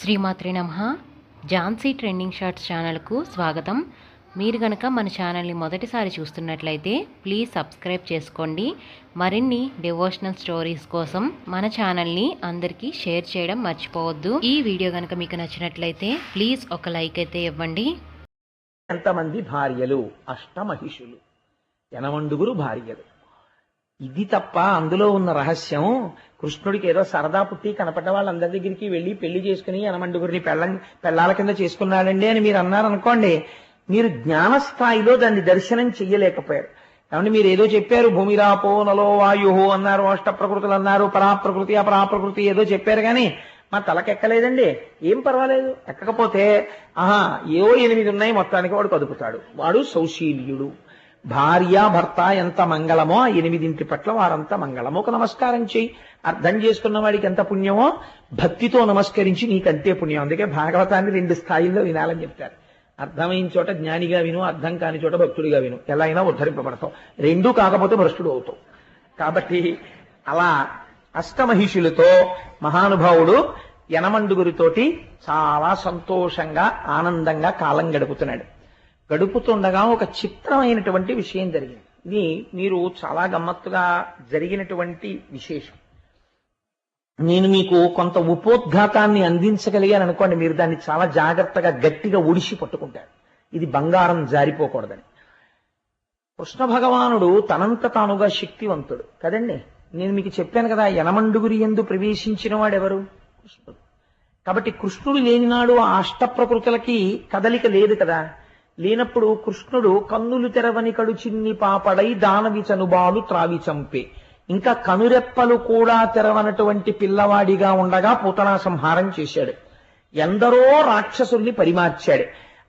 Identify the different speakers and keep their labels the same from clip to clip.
Speaker 1: శ్రీమాత్రి నమ. Jhansi trending shorts ఛానల్కు స్వాగతం. మీరు గనక మన ఛానల్ని మొదటిసారి చూస్తున్నట్లయితే ప్లీజ్ సబ్స్క్రైబ్ చేసుకోండి. మరిన్ని డివోషనల్ స్టోరీస్ కోసం మన ఛానల్ని అందరికీ షేర్ చేయడం మర్చిపోవద్దు. ఈ వీడియో కనుక మీకు నచ్చినట్లయితే ప్లీజ్ ఒక లైక్ అయితే ఇవ్వండి.
Speaker 2: ఎంతమంది భార్యలు అష్టమహిషులు ఎనమండుగురు భార్యలు. ఇది తప్ప అందులో ఉన్న రహస్యం కృష్ణుడికి ఏదో సరదా పుట్టి కనపడ్డ వాళ్ళందరి దగ్గరికి వెళ్ళి పెళ్ళి చేసుకుని ఎనమండుగురిని పెళ్ళ పెళ్ళాల కింద చేసుకున్నాడండి అని మీరు అన్నారనుకోండి మీరు జ్ఞాన స్థాయిలో దాన్ని దర్శనం చెయ్యలేకపోయారు. కాబట్టి మీరు ఏదో చెప్పారు భూమిరాపో నలో వాయు అన్నారు అష్ట ప్రకృతులు అన్నారు పరాప్రకృతి అపరాప్రకృతి ఏదో చెప్పారు కానీ మా తలకెక్కలేదండి. ఏం పర్వాలేదు ఎక్కకపోతే ఆహా ఏవో ఎనిమిది ఉన్నాయి మొత్తానికి వాడు కదుపుతాడు. వాడు సౌశీల్యుడు. భార్య భర్త ఎంత మంగళమో ఆ ఎనిమిదింటి పట్ల వారంత మంగళమో ఒక నమస్కారం చేయి అర్థం చేసుకున్న వాడికి ఎంత పుణ్యమో భక్తితో నమస్కరించి నీకంతే పుణ్యం. అందుకే భాగవతాన్ని రెండు స్థాయిల్లో వినాలని చెప్తారు. అర్థమైన చోట జ్ఞానిగా విను అర్థం కాని చోట భక్తుడిగా విను. ఎలా అయినా ఉద్ధరింపబడతావు. రెండూ కాకపోతే భ్రష్టుడు అవుతావు. కాబట్టి అలా అష్టమహిషులతో మహానుభావుడు యనమండుగురితోటి చాలా సంతోషంగా ఆనందంగా కాలం గడుపుతున్నాడు. గడుపుతుండగా ఒక చిత్రమైనటువంటి విషయం జరిగింది. ఇది మీరు చాలా గమ్మత్తుగా జరిగినటువంటి విశేషం. నేను మీకు కొంత ఉపోద్ఘాతాన్ని అందించగలిగాను అనుకోండి మీరు దాన్ని చాలా జాగ్రత్తగా గట్టిగా ఒడిసి పట్టుకుంటారు. ఇది బంగారం జారిపోకూడదని. కృష్ణ భగవానుడు తనంత తానుగా శక్తివంతుడు. కదండి? నేను మీకు చెప్పాను కదా యనమండుగురి ఎందు ప్రవేశించిన వాడెవరు? కృష్ణుడు. కాబట్టి కృష్ణుడు లేనినాడు ఆ అష్ట ప్రకృతులకి కదలిక లేదు కదా. లేనప్పుడు కృష్ణుడు కన్నులు తెరవని కడుచిన్ని పాపడై దానవి చనుబాలు త్రావి చంపే. ఇంకా కనురెప్పలు కూడా తెరవనటువంటి పిల్లవాడిగా ఉండగా పూతనా సంహారం చేశాడు. ఎందరో రాక్షసుల్ని పరిమార్చాడు.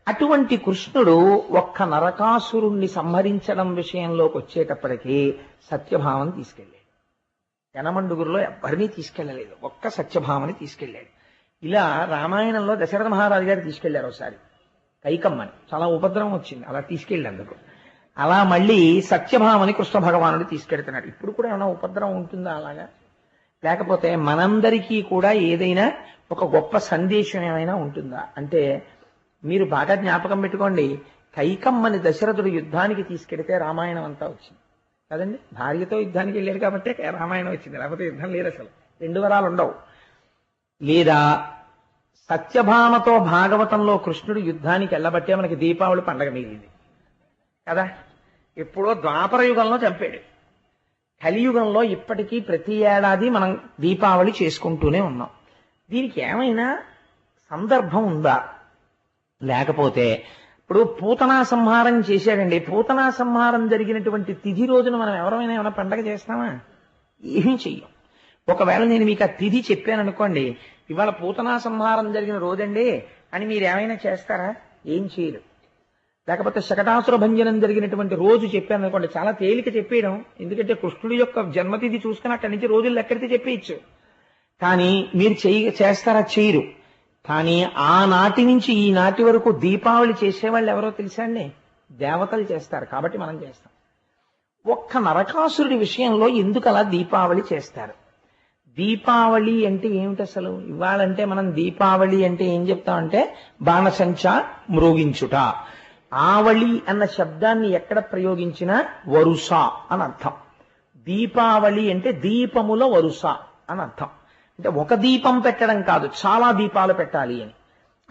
Speaker 2: అటువంటి కృష్ణుడు ఒక్క నరకాసురుణ్ణి సంహరించడం విషయంలోకి వచ్చేటప్పటికీ సత్యభావం తీసుకెళ్ళాడు. జనమండుగురులో ఎవరినీ తీసుకెళ్ళలేదు. ఒక్క సత్యభామని తీసుకెళ్ళాడు. ఇలా రామాయణంలో దశరథ మహారాజు గారు తీసుకెళ్ళారు ఒకసారి. కైకమ్మని. చాలా ఉపద్రవం వచ్చింది. అలా తీసుకెళ్ళేందుకు. అలా మళ్ళీ సత్యభామని కృష్ణ భగవానుడు తీసుకెడుతున్నాడు ఇప్పుడు కూడా ఏమైనా ఉపద్రవం ఉంటుందా అలాగా? లేకపోతే మనందరికీ కూడా ఏదైనా ఒక గొప్ప సందేశం ఏమైనా ఉంటుందా? అంటే మీరు బాగా జ్ఞాపకం పెట్టుకోండి. కైకమ్మని దశరథుడు యుద్ధానికి తీసుకెడితే రామాయణం అంతా వచ్చింది. కదండి? భార్యతో యుద్ధానికి వెళ్ళారు కాబట్టి రామాయణం వచ్చింది. లేకపోతే యుద్ధం లేదు అసలు. రెండు వరాలు ఉండవు. లేదా సత్యభామతో భాగవతంలో కృష్ణుడు యుద్ధానికి వెళ్ళబట్టే మనకి దీపావళి పండగ మిగిలింది. కదా? ఎప్పుడో ద్వాపర యుగంలో చంపాడు. కలియుగంలో ఇప్పటికీ ప్రతి ఏడాది మనం దీపావళి చేసుకుంటూనే ఉన్నాం. దీనికి ఏమైనా సందర్భం ఉందా? లేకపోతే ఇప్పుడు పూతనా సంహారం చేశాడండి. పూతనా సంహారం జరిగినటువంటి తిథి రోజున మనం ఎవరైనా ఏమైనా పండగ చేస్తామా ఏమీ చెయ్యం. ఒకవేళ నేను మీకు ఆ తిథి చెప్పాను అనుకోండి ఇవాళ పూతనా సంహారం జరిగిన రోజండి అని మీరు ఏమైనా చేస్తారా? ఏం చేయరు. లేకపోతే శకటాసుర భంజనం జరిగినటువంటి రోజు చెప్పాను అనుకోండి చాలా తేలిక చెప్పేయడం. ఎందుకంటే కృష్ణుడి యొక్క జన్మతిథి చూసుకుని అక్కడి నుంచి రోజులు ఎక్కడితే చెప్పేయచ్చు. కానీ మీరు చేయ చేస్తారా? చేయరు. కానీ ఆనాటి నుంచి ఈ నాటి వరకు దీపావళి చేసేవాళ్ళు ఎవరో తెలుసా అండి? దేవతలు చేస్తారు. కాబట్టి మనం చేస్తాం. ఒక్క నరకాసురుడి విషయంలో ఎందుకు అలా దీపావళి చేస్తారు? దీపావళి అంటే ఏమిటి అసలు ఇవాళంటే మనం దీపావళి అంటే ఏం చెప్తామంటే బాణసంచ మ్రోగించుట ఆవళి అన్న శబ్దాన్ని ఎక్కడ ప్రయోగించినా? వరుస అని అర్థం. దీపావళి అంటే దీపముల వరుస అని అర్థం. అంటే ఒక దీపం పెట్టడం కాదు చాలా దీపాలు పెట్టాలి అని.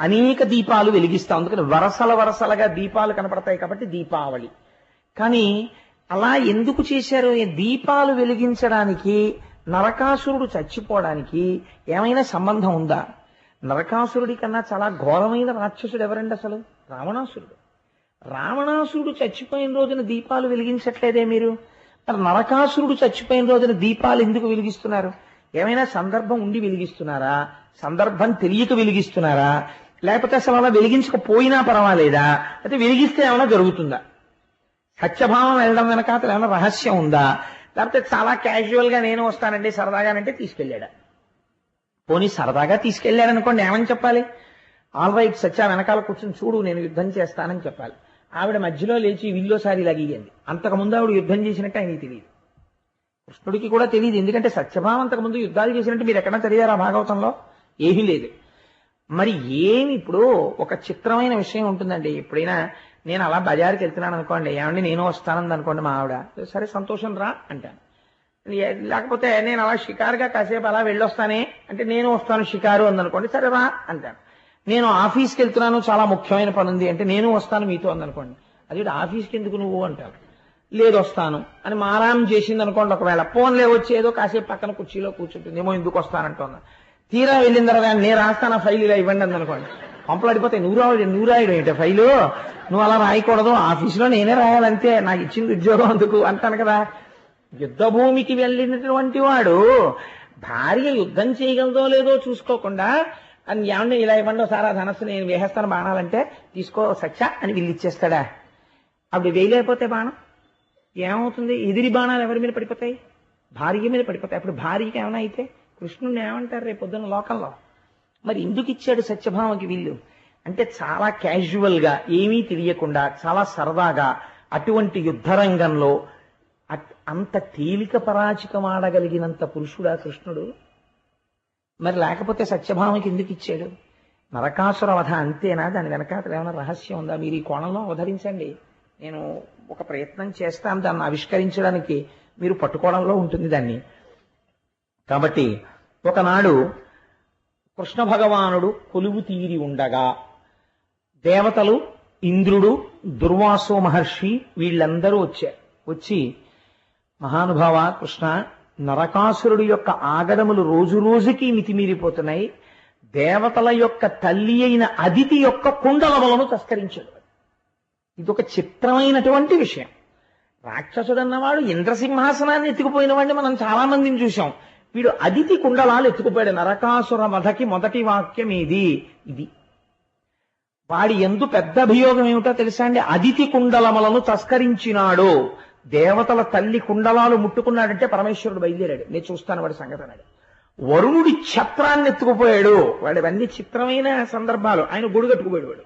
Speaker 2: అనేక దీపాలు వెలిగిస్తాం. అందుకని వరసల వరసలుగా దీపాలు కనపడతాయి కాబట్టి దీపావళి. కానీ అలా ఎందుకు చేశారు? దీపాలు వెలిగించడానికి నరకాసురుడు చచ్చిపోవడానికి ఏమైనా సంబంధం ఉందా? నరకాసురుడి కన్నా చాలా ఘోరమైన రాక్షసుడు ఎవరండి అసలు? రావణాసురుడు. రావణాసురుడు చచ్చిపోయిన రోజున దీపాలు వెలిగించట్లేదే మీరు? మరి నరకాసురుడు చచ్చిపోయిన రోజున దీపాలు ఎందుకు వెలిగిస్తున్నారు? ఏమైనా సందర్భం ఉండి వెలిగిస్తున్నారా? సందర్భం తెలియక వెలిగిస్తున్నారా? లేకపోతే అసలు అలా వెలిగించకపోయినా పర్వాలేదా? అయితే వెలిగిస్తే ఏమైనా జరుగుతుందా? సత్యభావం వెళ్ళడం వెనక అతను ఏమైనా రహస్యం ఉందా? లేకపోతే చాలా క్యాజువల్గా నేను వస్తానండి సరదాగానంటే తీసుకెళ్ళాడు. పోనీ సరదాగా తీసుకెళ్ళాడు అనుకోండి ఏమని చెప్పాలి? ఆల్ రైట్ సత్యా వెనకాల కూర్చొని చూడు నేను యుద్ధం చేస్తానని చెప్పాలి. ఆవిడ మధ్యలో లేచి విల్లోసారి లగియంది అంతకుముందు ఆవిడ యుద్ధం చేసినట్టు ఆయనకి తెలియదు. కృష్ణుడికి కూడా తెలియదు ఎందుకంటే సత్యభావం అంతకుముందు యుద్ధాలు చేసినట్టు మీరు ఎక్కడా చదివారా భాగవతంలో? ఏమీ లేదు. మరి ఏమి ఇప్పుడు ఒక చిత్రమైన విషయం ఉంటుందండి. ఎప్పుడైనా నేను అలా బజార్కి వెళ్తున్నాను అనుకోండి ఏమండి నేను వస్తానంది అనుకోండి మా ఆవిడ. సరే సంతోషం రా అంటాను. లేకపోతే నేను అలా షికారుగా కాసేపు అలా వెళ్ళొస్తానే అంటే నేను వస్తాను షికారు అందనుకోండి సరే రా అంటాను. నేను ఆఫీస్కి వెళ్తున్నాను చాలా ముఖ్యమైన పని ఉంది అంటే నేను వస్తాను మీతో అందనుకోండి అది ఆఫీస్కి ఎందుకు నువ్వు అంటారు లేదు వస్తాను అని మారాం చేసింది అనుకోండి ఒకవేళ ఫోన్లే వచ్చి ఏదో కాసేపు పక్కన కుర్చీలో కూర్చుంటుంది ఏమో ఎందుకు వస్తానంటున్నా తీరా వెళ్ళిన తర్వాత నేను రాస్తాను ఆ ఫైల్ ఇలా ఇవ్వండి అందనుకోండి పంపలాడిపోతాయి నువ్వు రావడం నువ్వు రాయడం ఏంటి ఫైలు? నువ్వు అలా రాయకూడదు. ఆఫీసులో నేనే రాయాలంతే. నాకు ఇచ్చింది ఉద్యోగం అందుకు అంటాను కదా. యుద్ధ భూమికి వెళ్ళినటువంటి వాడు భార్య యుద్ధం చేయగలదో లేదో చూసుకోకుండా అని ఏమన్నా ఇలా ఇవ్వండి సారా ధనస్సు నేను వేసేస్తాను బాణాలంటే తీసుకో సచ్చ అని వీళ్ళు ఇచ్చేస్తాడా? అప్పుడు వేయలేకపోతే బాణం? ఏమవుతుంది? ఎదిరి బాణాలు ఎవరి మీద పడిపోతాయి? భార్య మీద పడిపోతాయి. అప్పుడు భార్యకి ఏమైనా అయితే కృష్ణుని ఏమంటారు రేపు పొద్దున్న లోకంలో? మరి ఎందుకు ఇచ్చాడు సత్యభామకి వీళ్ళు? అంటే చాలా క్యాజువల్గా ఏమీ తెలియకుండా చాలా సరదాగా అటువంటి యుద్ధరంగంలో అట్- అంత తేలిక పరాచికమాడగలిగినంత పురుషుడా కృష్ణుడు? మరి లేకపోతే సత్యభామకి ఎందుకు ఇచ్చాడు? నరకాసుర వధ అంతేనా? దాని వెనకాతల ఏమైనా రహస్యం ఉందా? మీరు ఈ కోణంలో అవధరించండి. నేను ఒక ప్రయత్నం చేస్తాను దాన్ని ఆవిష్కరించడానికి. మీరు పట్టుకోవడంలో ఉంటుంది దాన్ని. కాబట్టి ఒకనాడు కృష్ణ భగవానుడు కొలువు తీరి ఉండగా దేవతలు ఇంద్రుడు దుర్వాసో మహర్షి వీళ్ళందరూ వచ్చారు. వచ్చి మహానుభావ కృష్ణ నరకాసురుడు యొక్క ఆగడములు రోజు రోజుకి మితిమీరిపోతున్నాయి. దేవతల యొక్క తల్లి అయిన అదితి యొక్క కుండలములను తస్కరించాడు. ఇదొక చిత్రమైనటువంటి విషయం. రాక్షసుడు అన్నవాడు ఇంద్రసింహాసనాన్ని ఎత్తుకుపోయిన వాడిని మనం చాలా మందిని చూసాం వీడు అదితి కుండలాలు ఎత్తుకుపోయాడు. నరకాసుర మధకి మొదటి వాక్యం ఇది. ఇది. వాడి ఎందు పెద్ద అభియోగం ఏమిటో తెలుసా అండి? అదితి కుండలములను తస్కరించినాడు. దేవతల తల్లి కుండలాలు ముట్టుకున్నాడంటే పరమేశ్వరుడు బయలుదేరాడు. నేను చూస్తాను వాడి సంగతి అన్నాడు. వరుణుడి ఛత్రాన్ని ఎత్తుకుపోయాడు. వాడు అన్ని చిత్రమైన సందర్భాలు. ఆయన గుడి కట్టుకుపోయాడు వాడు.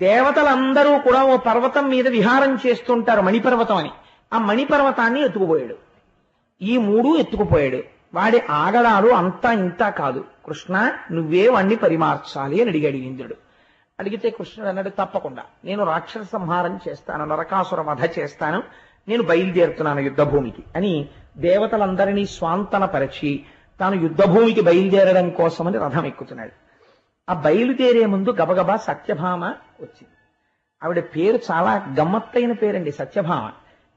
Speaker 2: దేవతలందరూ కూడా ఓ పర్వతం మీద విహారం చేస్తుంటారు మణిపర్వతం అని. ఆ మణిపర్వతాన్ని ఎత్తుకుపోయాడు. ఈ మూడు ఎత్తుకుపోయాడు. వాడి ఆగడాలు అంతా ఇంత కాదు. కృష్ణ నువ్వే వాణ్ణి పరిమార్చాలి అని అడిగాడు ఇంద్రుడు. అడిగితే కృష్ణుడు అన్నాడు తప్పకుండా. నేను రాక్షస సంహారం చేస్తాను నరకాసుర వధ చేస్తాను నేను బయలుదేరుతున్నాను యుద్ధభూమికి అని దేవతలందరినీ స్వాంతనపరిచి తాను యుద్ధభూమికి బయలుదేరడం కోసమని రథం ఎక్కుతున్నాడు. ఆ బయలుదేరే ముందు గబగబా సత్యభామ వచ్చింది. ఆవిడ పేరు చాలా గమ్మత్తైన పేరండి సత్యభామ.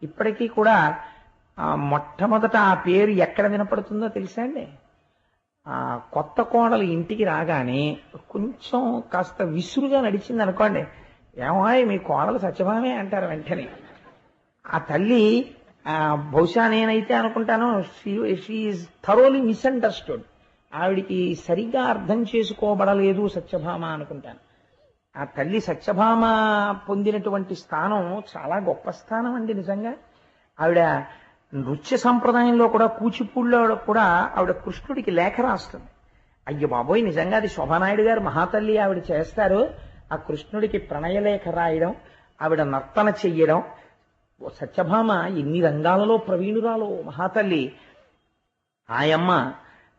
Speaker 2: ఇప్పటికీ కూడా ఆ మొట్టమొదట ఆ పేరు ఎక్కడ వినపడుతుందో తెలుసా అండి? ఆ కొత్త కోడలు ఇంటికి రాగానే కొంచెం కాస్త విసురుగా నడిచింది అనుకోండి. ఏమాయ్ మీ కోడలు సత్యభామే అంటారు వెంటనే. ఆ తల్లి బహుశా నేనైతే అనుకుంటాను షీఈ్ థరోలీ మిస్అండర్స్టూడ్ ఆవిడికి సరిగ్గా అర్థం చేసుకోబడలేదు సత్యభామ అనుకుంటాను. ఆ తల్లి సత్యభామ పొందినటువంటి స్థానం చాలా గొప్ప స్థానం అండి నిజంగా. ఆవిడ నృత్య సంప్రదాయంలో కూడా కూచిపూడిలో కూడా ఆవిడ కృష్ణుడికి లేఖ రాస్తుంది. అయ్యో బాబోయ్ నిజంగా అది శోభానాయుడు గారు మహాతల్లి ఆవిడ చేస్తారు. ఆ కృష్ణుడికి ప్రణయలేఖ రాయడం ఆవిడ నర్తన చెయ్యడం. ఓ సత్యభామ ఎన్ని రంగాలలో ప్రవీణురాలు మహాతల్లి. ఆయమ్మ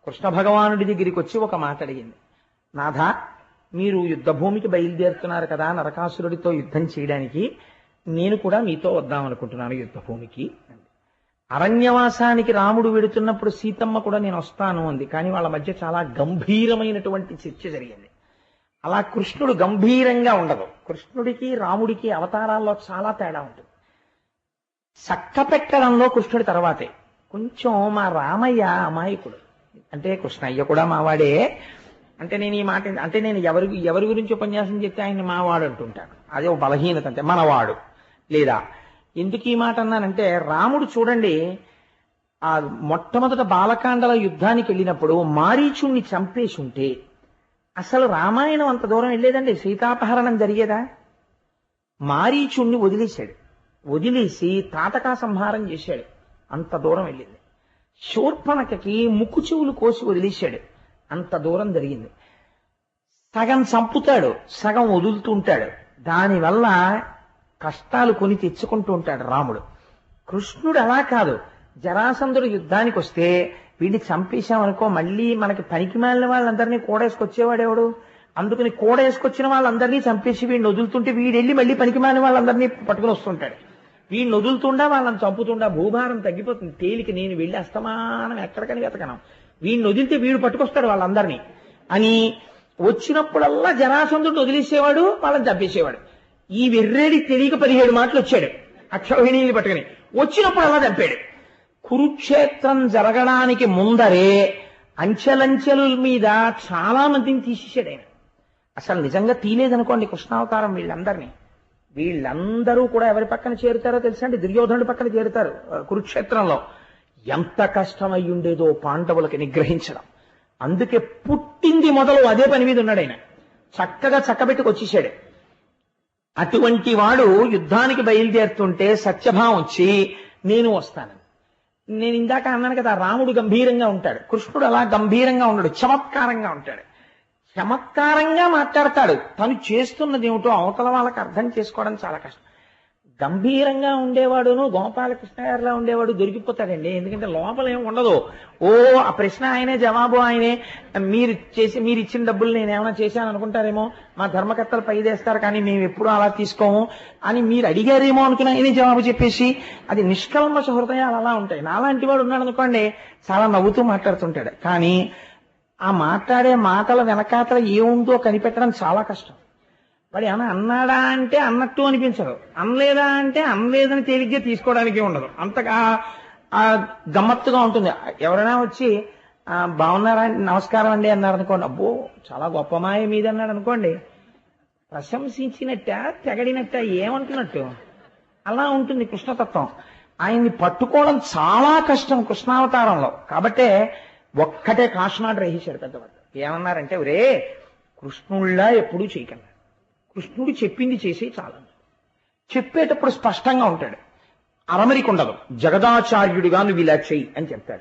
Speaker 2: కృష్ణ భగవానుడి దగ్గరికి వచ్చి ఒక మాట అడిగింది. నాథ మీరు యుద్ధభూమికి బయలుదేరుతున్నారు కదా నరకాసురుడితో యుద్ధం చేయడానికి. నేను కూడా మీతో వద్దామనుకుంటున్నాను యుద్ధభూమికి. అరణ్యవాసానికి రాముడు వెడుతున్నప్పుడు సీతమ్మ కూడా నేను వస్తాను అంది. కానీ వాళ్ళ మధ్య చాలా గంభీరమైనటువంటి చర్చ జరిగింది. అలా కృష్ణుడు గంభీరంగా ఉండదు. కృష్ణుడికి రాముడికి అవతారాల్లో చాలా తేడా ఉంటుంది. చక్క పెట్టడంలో కృష్ణుడి తర్వాతే. కొంచెం మా రామయ్య అమాయకుడు. అంటే కృష్ణయ్య కూడా మావాడే. అంటే నేను ఈ మాట అంటే నేను ఎవరి ఎవరి గురించి ఉపన్యాసం చెప్తే ఆయన మావాడు అంటుంటాను అదే ఒక బలహీనత అంటే మనవాడు. లేదా ఎందుకు ఈ మాట అన్నానంటే రాముడు చూడండి ఆ మొట్టమొదట బాలకాండల యుద్ధానికి వెళ్ళినప్పుడు మారీచుణ్ణి చంపేసి ఉంటే అసలు రామాయణం అంత దూరం వెళ్ళేదండి? సీతాపహరణం జరిగేదా? మారీచుణ్ణి వదిలేశాడు. వదిలేసి తాటకా సంహారం చేశాడు. అంత దూరం వెళ్ళింది. శూర్పణకకి ముక్కు చెవులు కోసి వదిలేశాడు. అంత దూరం జరిగింది. సగం చంపుతాడు సగం వదులుతూ ఉంటాడు దానివల్ల కష్టాలు కొని తెచ్చుకుంటూ ఉంటాడు రాముడు. కృష్ణుడు అలా కాదు. జరాసంధుడు యుద్ధానికి వస్తే వీడిని చంపేశామనుకో మళ్ళీ మనకి పనికి మాలిన వాళ్ళందరినీ కూడేసుకొచ్చేవాడెవడు అందుకని కూడేసుకొచ్చిన వాళ్ళందరినీ చంపేసి వీడిని వదులుతుంటే వీడెళ్ళి మళ్ళీ పనికి మాలిన వాళ్ళందరినీ పట్టుకుని వస్తుంటాడు. వీడిని వదులుతుండా వాళ్ళని చంపుతుండా భూభారం తగ్గిపోతుంది. తేలిక నేను వెళ్ళి అస్తమానం ఎక్కడికని వెతకను. వీడిని వదిలితే వీడు పట్టుకొస్తాడు వాళ్ళందరినీ. అని వచ్చినప్పుడల్లా జరాసంధుడు వదిలేసేవాడు వాళ్ళని చంపేసేవాడు. ఈ వెర్రేడి తెలియక పదిహేడు మాటలు వచ్చాడు. అక్షౌహిణీని పట్టుకుని. వచ్చినప్పుడు అలా చంపాడు. కురుక్షేత్రం జరగడానికి ముందరే అంచెలంచెల మీద చాలా మందిని తీసేసాడు ఆయన. అసలు నిజంగా తీలేదనుకోండి కృష్ణావతారం వీళ్ళందరినీ. వీళ్ళందరూ కూడా ఎవరి పక్కన చేరుతారో తెలుసా అండి? దుర్యోధనుడి పక్కన చేరుతారు కురుక్షేత్రంలో. ఎంత కష్టమై ఉండేదో పాండవులకి నిగ్రహించడం. అందుకే పుట్టింది మొదలు అదే పని మీద ఉన్నాడు ఆయన. చక్కగా చక్కబెట్టుకు వచ్చేసాడు అటువంటి వాడు యుద్ధానికి బయలుదేరుతుంటే సత్యభావం వచ్చి నేను వస్తాను. నేను ఇందాక అన్నాను కదా రాముడు గంభీరంగా ఉంటాడు. కృష్ణుడు అలా గంభీరంగా ఉండడు చమత్కారంగా ఉంటాడు. చమత్కారంగా మాట్లాడతాడు. తను చేస్తున్నది ఏమిటో అవతల వాళ్ళకి అర్థం చేసుకోవడం చాలా కష్టం. గంభీరంగా ఉండేవాడును గోపాలకృష్ణ గారిలా ఉండేవాడు దొరికిపోతాడండి. ఎందుకంటే లోపల ఏం ఉండదు. ఓ ఆ ప్రశ్న ఆయనే జవాబు ఆయనే. మీరు చేసి మీరు ఇచ్చిన డబ్బులు నేను ఏమైనా చేశాను అనుకుంటారేమో మా ధర్మకర్తలు పైదేస్తారు కానీ మేము ఎప్పుడూ అలా తీసుకోము అని మీరు అడిగారేమో అనుకుని ఆయనే జవాబు చెప్పేసి అది నిష్కల్మష హృదయాలు అలా ఉంటాయి. నాలాంటి వాడు ఉన్నాడు అనుకోండి చాలా నవ్వుతూ మాట్లాడుతుంటాడు. కానీ ఆ మాట్లాడే మాటల వెనకాతల ఏముందో కనిపెట్టడం చాలా కష్టం. వాడు ఏమైనా అన్నాడా అంటే అన్నట్టు అనిపించదు. అనలేదా అంటే అనలేదని తేలిగ్గా తీసుకోవడానికి ఉండదు. అంతగా ఆ గమ్మత్తుగా ఉంటుంది. ఎవరైనా వచ్చి బాగున్నారా? నమస్కారం అండి అన్నారు అనుకోండి. అబ్బో చాలా గొప్ప మాయ మీద అన్నాడు అనుకోండి. ప్రశంసించినట్ట తెగడినట్ట ఏమంటున్నట్టు అలా ఉంటుంది కృష్ణతత్వం. ఆయన్ని పట్టుకోవడం చాలా కష్టం కృష్ణావతారంలో. కాబట్టే ఒక్కటే కాశనాడు రహించాడు పెద్దవాడు. ఏమన్నారంటే ఒరే కృష్ణుళ్ళ ఎప్పుడూ చేయకండి. కృష్ణుడు చెప్పింది చేసే చాలా చెప్పేటప్పుడు స్పష్టంగా ఉంటాడు. అరమరిక ఉండదు. జగదాచార్యుడిగా నువ్వు ఇలా చెయ్యి అని చెప్తాడు.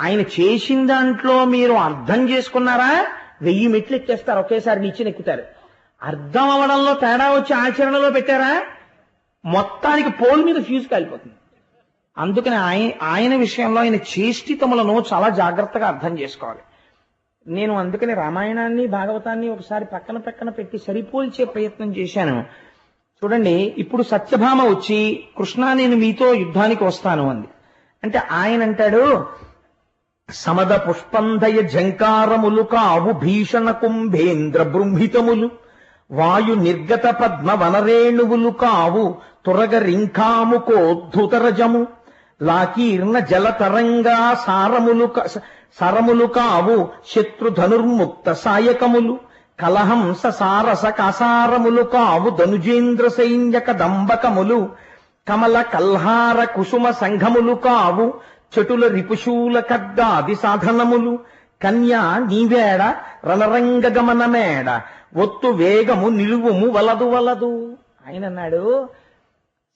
Speaker 2: ఆయన చేసిన దాంట్లో మీరు అర్థం చేసుకున్నారా? వెయ్యి మెట్లు ఎక్కేస్తారు. ఒకేసారి నిచ్చిన ఎక్కుతారు. అర్థం అవడంలో తేడా వచ్చి ఆచరణలో పెట్టారా? మొత్తానికి పోల్ మీద ఫ్యూజ్ కాలిపోతుంది. అందుకని ఆయన ఆయన విషయంలో ఆయన చేష్టితములను చాలా జాగ్రత్తగా అర్థం చేసుకోవాలి. నేను అందుకని రామాయణాన్ని భాగవతాన్ని ఒకసారి పక్కన పక్కన పెట్టి సరిపోల్చే ప్రయత్నం చేశాను. చూడండి ఇప్పుడు సత్యభామ వచ్చి కృష్ణ నేను మీతో యుద్ధానికి వస్తాను అంది. అంటే ఆయన అంటాడు సమద పుష్పంధయ జంకారములు కావు భీషణ కుంభేంద్ర బృంహితములు. వాయు నిర్గత పద్మ వనరేణువులు కావు తురగ రింకాముకోద్ధుతరజము లాకీర్ణ జల తరంగా సారములు సరములు కావు శత్రు ధనుర్ముక్త సాయకములు. కలహంస సారస కసారములు కావు ధనుజేంద్ర సైన్యక దంబకములు. కమల కల్హార కుసుమ సంఘములు కావు చటుల రిపుశూల ఖడ్గాది సాధనములు. కన్యా నీవేడ రణరంగ గమనమేడ. ఒత్తు వేగము నిలువుము వలదు వలదు. ఆయన అన్నాడు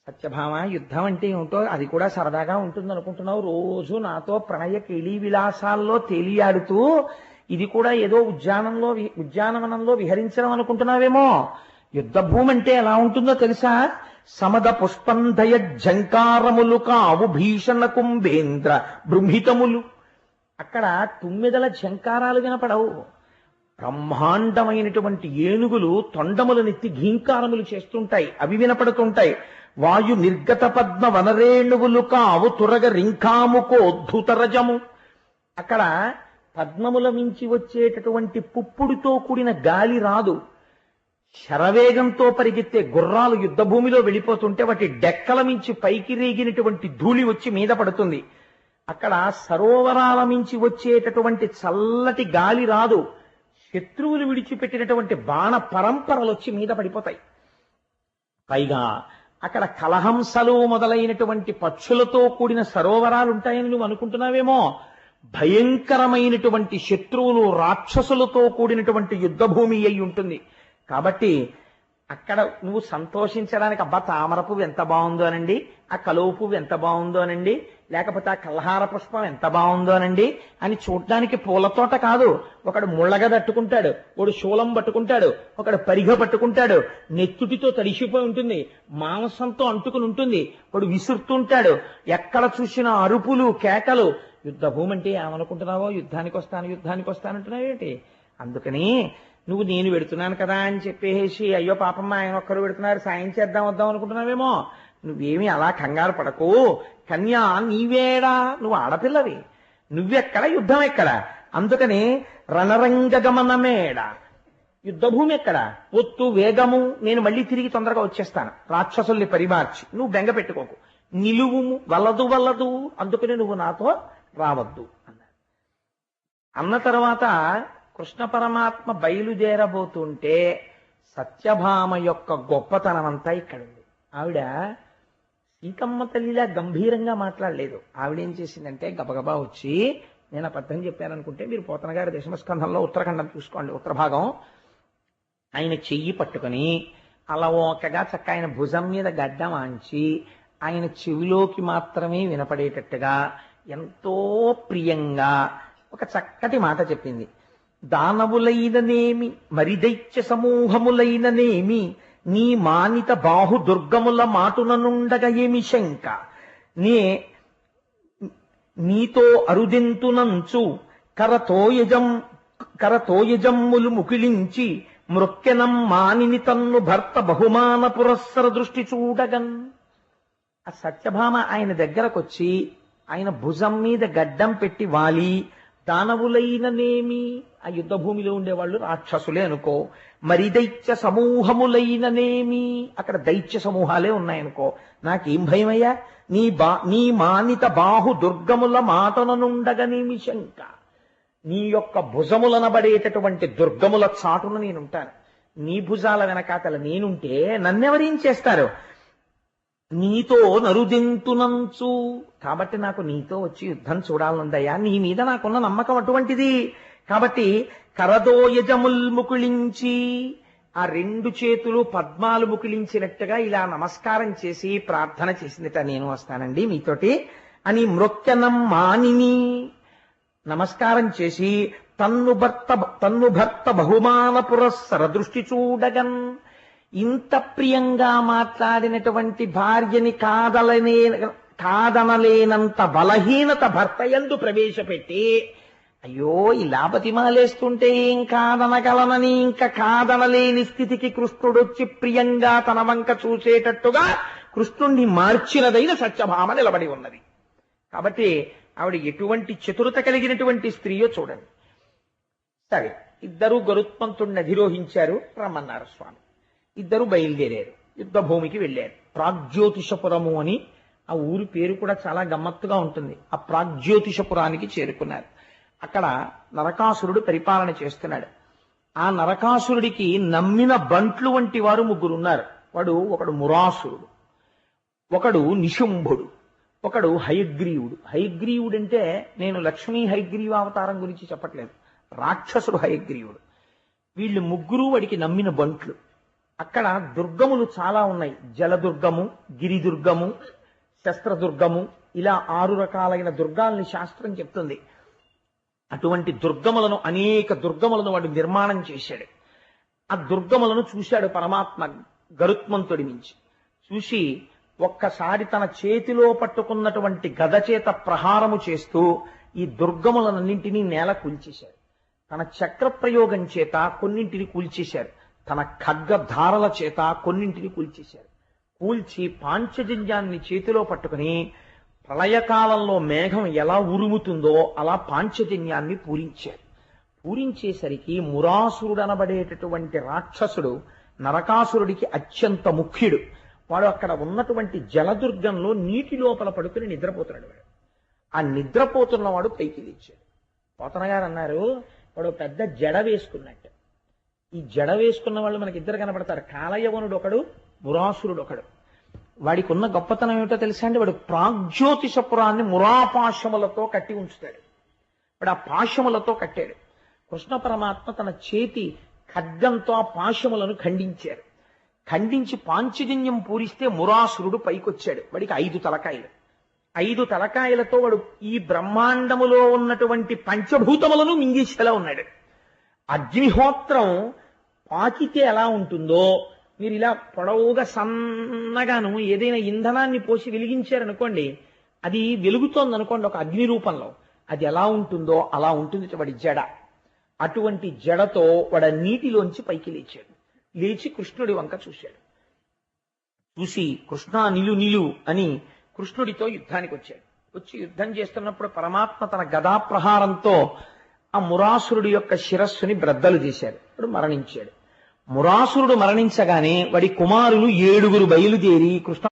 Speaker 2: సత్యభామ యుద్ధం అంటే ఏమిటో అది కూడా సరదాగా ఉంటుంది అనుకుంటున్నావు. రోజు నాతో ప్రణయ కిళీ విలాసాల్లో తేలియాడుతూ ఇది కూడా ఏదో ఉద్యానంలో ఉద్యానవనంలో విహరించడం అనుకుంటున్నావేమో. యుద్ధ భూమి అంటే ఎలా ఉంటుందో తెలుసా? సమద పుష్పంధయ జంకారములు కావు భీషణ కుంభేంద్ర బృంహితములు. అక్కడ తుమ్మిదల జంకారాలు వినపడవు. బ్రహ్మాండమైనటువంటి ఏనుగులు తొండములనెత్తి ఘీంకారములు చేస్తుంటాయి. అవి వినపడుతుంటాయి. వాయు నిర్గత పద్మ వనరేణువులు కావు తురగ రింకాముకోద్ధుతరజము అక్కడ పద్మముల మించి వచ్చేటటువంటి పుప్పుడుతో కూడిన గాలి రాదు. శరవేగంతో పరిగెత్తే గుర్రాలు యుద్ధ భూమిలో వెళ్ళిపోతుంటే వాటి డెక్కల మించి పైకి రేగినటువంటి ధూళి వచ్చి మీద పడుతుంది. అక్కడ సరోవరాల మించి వచ్చేటటువంటి చల్లటి గాలి రాదు. శత్రువులు విడిచిపెట్టినటువంటి బాణ పరంపరలు వచ్చి మీద పడిపోతాయి. పైగా అక్కడ కలహంసలు మొదలైనటువంటి పక్షులతో కూడిన సరోవరాలు ఉంటాయని నువ్వు అనుకుంటున్నావేమో? భయంకరమైనటువంటి శత్రువులు రాక్షసులతో కూడినటువంటి యుద్ధ భూమి అయి ఉంటుంది. కాబట్టి అక్కడ నువ్వు సంతోషించడానికి అబ్బా తామర పువ్వు ఎంత బాగుందో అనండి ఆ కలువ పువ్వు ఎంత బాగుందో అనండి లేకపోతే ఆ కల్హార పుష్పం ఎంత బాగుందోనండి అని చూడడానికి పూలతోట కాదు. ఒకడు ముళ్ళగా తట్టుకుంటాడు ఒకడు శూలం పట్టుకుంటాడు ఒకడు పరిగ పట్టుకుంటాడు. నెత్తుటితో తడిసిపోయి ఉంటుంది మాంసంతో అంటుకుని ఉంటుంది ఒకడు విసురుతుంటాడు. ఎక్కడ చూసినా అరుపులు కేకలు. యుద్ధ భూమి అంటే ఏమనుకుంటున్నావో? యుద్ధానికి వస్తాను యుద్ధానికి వస్తానంటున్నావేంటి అందుకని నువ్వు నేను పెడుతున్నాను కదా అని చెప్పేసి అయ్యో పాపమ్మ ఆయన ఒక్కరు పెడుతున్నారు సాయం చేద్దాం వద్దాం అనుకుంటున్నావేమో? నువ్వేమీ అలా కంగారు పడకు. కన్యా నీవేడా? నువ్వు ఆడపిల్లవి. నువ్వెక్కడ యుద్ధం ఎక్కడ అందుకని రణరంగగమనమేడ. యుద్ధభూమి ఎక్కడ? ఒత్తు వేగము నేను మళ్ళీ తిరిగి తొందరగా వచ్చేస్తాను. రాక్షసుల్ని పరిమార్చి. నువ్వు బెంగ పెట్టుకోకు. నిలువుము వల్లదు వల్లదు అందుకని నువ్వు నాతో రావద్దు అన్నాడు. అన్న తర్వాత కృష్ణ పరమాత్మ బయలుదేరబోతుంటే సత్యభామ యొక్క గొప్పతనం అంతా ఇక్కడ ఉంది ఆవిడ సీతమ్మ తల్లిలా గంభీరంగా మాట్లాడలేదు. ఆవిడేం చేసిందంటే గబగబా వచ్చి నేను అబద్ధం చెప్పాననుకుంటే మీరు పోతన గారి దశమస్కంధంలో ఉత్తరాఖండం చూసుకోండి ఉత్తర భాగం. ఆయన చెయ్యి పట్టుకొని అలవోకగా చక్క ఆయన భుజం మీద గడ్డం ఆంచి ఆయన చెవిలోకి మాత్రమే వినపడేటట్టుగా ఎంతో ప్రియంగా ఒక చక్కటి మాట చెప్పింది. దానవులైననేమి మరి దైత్య సమూహములైననేమి నీ మానిత బాహు దుర్గముల మాటుననుండగ ఏమి శంక? నే నీతో అరుదెంతునంచు కరతోయజం కరతోయజమ్ములు ముకిలించి మృక్కెనం మానిని తన్ను భర్త బహుమాన పురస్సర దృష్టి చూడగన్. ఆ సత్యభామ ఆయన దగ్గరకొచ్చి ఆయన భుజం మీద గడ్డం పెట్టి వాలి దానవులైననేమి? ఆ యుద్ధ భూమిలో ఉండేవాళ్ళు రాక్షసులే అనుకో. మరి దైత్య సమూహములైననేమి? అక్కడ దైత్య సమూహాలే ఉన్నాయనుకో. నాకేం భయమయ్యా? నీ బా నీ మానిత బాహు దుర్గముల మాటననుండగనేమి శంక? నీ యొక్క భుజములనబడేటటువంటి దుర్గముల చాటున నేనుంటాను. నీ భుజాల వెనకాతల నేనుంటే నన్నెవరేం చేస్తారు? నీతో నరుదింతునంచు. కాబట్టి నాకు నీతో వచ్చి యుద్ధం చూడాలనుందయ్యా నీ మీద నాకున్న నమ్మకం అటువంటిది. కాబట్టి కరదోయజముల్ ముకుళించి ఆ రెండు చేతులు పద్మాలు ముకిలించినట్టుగా ఇలా నమస్కారం చేసి ప్రార్థన చేసిందిట నేను వస్తానండి మీతోటి. అని మృక్యనం మానిని నమస్కారం చేసి తన్ను భర్త తన్ను భర్త బహుమాన పురస్సర దృష్టి చూడగన్. ఇంత ప్రియంగా మాట్లాడినటువంటి భార్యని కాదలనే కాదనలేనంత బలహీనత భర్త ఎందు ప్రవేశపెట్టి అయ్యో ఇలా బతిమాలేస్తుంటే ఏం కాదనగలనని ఇంకా కాదనలేని స్థితికి కృష్ణుడొచ్చి ప్రియంగా తన వంక చూసేటట్టుగా కృష్ణుణ్ణి మార్చినదైన సత్యభామ నిలబడి ఉన్నది. కాబట్టి ఆవిడ ఎటువంటి చతురత కలిగినటువంటి స్త్రీయో చూడండి. సరే ఇద్దరు గరుత్మంతుణ్ణి అధిరోహించారు రమ్మన్నారు స్వామి ఇద్దరు బయలుదేరారు. యుద్ధ భూమికి వెళ్ళారు. ప్రాగ్జ్యోతిషపురము అని ఆ ఊరి పేరు కూడా చాలా గమ్మత్తుగా ఉంటుంది. ఆ ప్రాగ్జ్యోతిషపురానికి చేరుకున్నారు. అక్కడ నరకాసురుడు పరిపాలన చేస్తున్నాడు. ఆ నరకాసురుడికి నమ్మిన బంట్లు వంటి వారు ముగ్గురు ఉన్నారు వాడు ఒకడు మురాసురుడు ఒకడు నిశుంభుడు ఒకడు హయగ్రీవుడు హయగ్రీవుడు అంటే నేను లక్ష్మీ హయగ్రీవ అవతారం గురించి చెప్పట్లేదు. రాక్షసుడు హయగ్రీవుడు వీళ్ళు ముగ్గురు వాడికి నమ్మిన బంట్లు. అక్కడ దుర్గములు చాలా ఉన్నాయి. జలదుర్గము గిరిదుర్గము శస్త్రదుర్గము ఇలా ఆరు రకాలైన దుర్గాల్ని శాస్త్రం చెప్తుంది. అటువంటి దుర్గములను అనేక దుర్గములను వాడు నిర్మాణం చేశాడు. ఆ దుర్గములను చూశాడు పరమాత్మ గరుత్మంతుడి నుంచి. చూసి ఒక్కసారి తన చేతిలో పట్టుకున్నటువంటి గద చేత ప్రహారము చేస్తూ ఈ దుర్గములన్నింటినీ నేల కూల్చేశాడు. తన చక్ర ప్రయోగం చేత కొన్నింటిని కూల్చేశాడు. తన ఖడ్గ ధారల చేత కొన్నింటిని కూల్చేశారు కూల్చి పాంచజన్యాన్ని చేతిలో పట్టుకుని ప్రళయకాలంలో మేఘం ఎలా ఉరుముతుందో అలా పాంచజన్యాన్ని పూరించారు పూరించేసరికి మురాసురుడనబడేటటువంటి రాక్షసుడు నరకాసురుడికి అత్యంత ముఖ్యుడు. వాడు అక్కడ ఉన్నటువంటి జలదుర్గంలో నీటి లోపల పడుకుని నిద్రపోతున్నాడు వాడు. ఆ నిద్రపోతున్నవాడు పైకి లేచాడు. పోతన గారు అన్నారు వాడు పెద్ద జడ వేసుకున్నట్టు. ఈ జడ వేసుకున్న వాళ్ళు మనకి ఇద్దరు కనపడతారు. కాలయవనుడు ఒకడు మురాసురుడు ఒకడు. వాడికి ఉన్న గొప్పతనం ఏమిటో తెలుసా అండి? వాడు ప్రాగ్జ్యోతిషపురాన్ని మురాపాశములతో కట్టి ఉంచుతాడు. వాడు ఆ పాశములతో కట్టాడు. కృష్ణ పరమాత్మ తన చేతి ఖడ్గంతో ఆ పాశములను ఖండించారు. ఖండించి పాంచజన్యం పూరిస్తే మురాసురుడు పైకొచ్చాడు. వాడికి ఐదు తలకాయలు. ఐదు తలకాయలతో వాడు ఈ బ్రహ్మాండములో ఉన్నటువంటి పంచభూతములను మింగేసేలా ఉన్నాడు. అగ్నిహోత్రం పాకితే ఎలా ఉంటుందో మీరు ఇలా పొడవుగా సన్నగాను ఏదైనా ఇంధనాన్ని పోసి వెలిగించారనుకోండి అది వెలుగుతోంది అనుకోండి ఒక అగ్ని రూపంలో. అది ఎలా ఉంటుందో అలా ఉంటుంది వాడి జడ. అటువంటి జడతో వాడ నీటిలోంచి పైకి లేచాడు. లేచి కృష్ణుడి వంక చూశాడు. చూసి కృష్ణ నిలు నిలు అని కృష్ణుడితో యుద్ధానికి వచ్చాడు. వచ్చి యుద్ధం చేస్తున్నప్పుడు పరమాత్మ తన గదా ప్రహారంతో ఆ మురాసురుడి యొక్క శిరస్సుని బ్రద్దలు చేశాడు. వాడు మరణించాడు. మురాసురుడు మరణించగానే వాడి కుమారులు ఏడుగురు బయలుదేరి కృష్ణ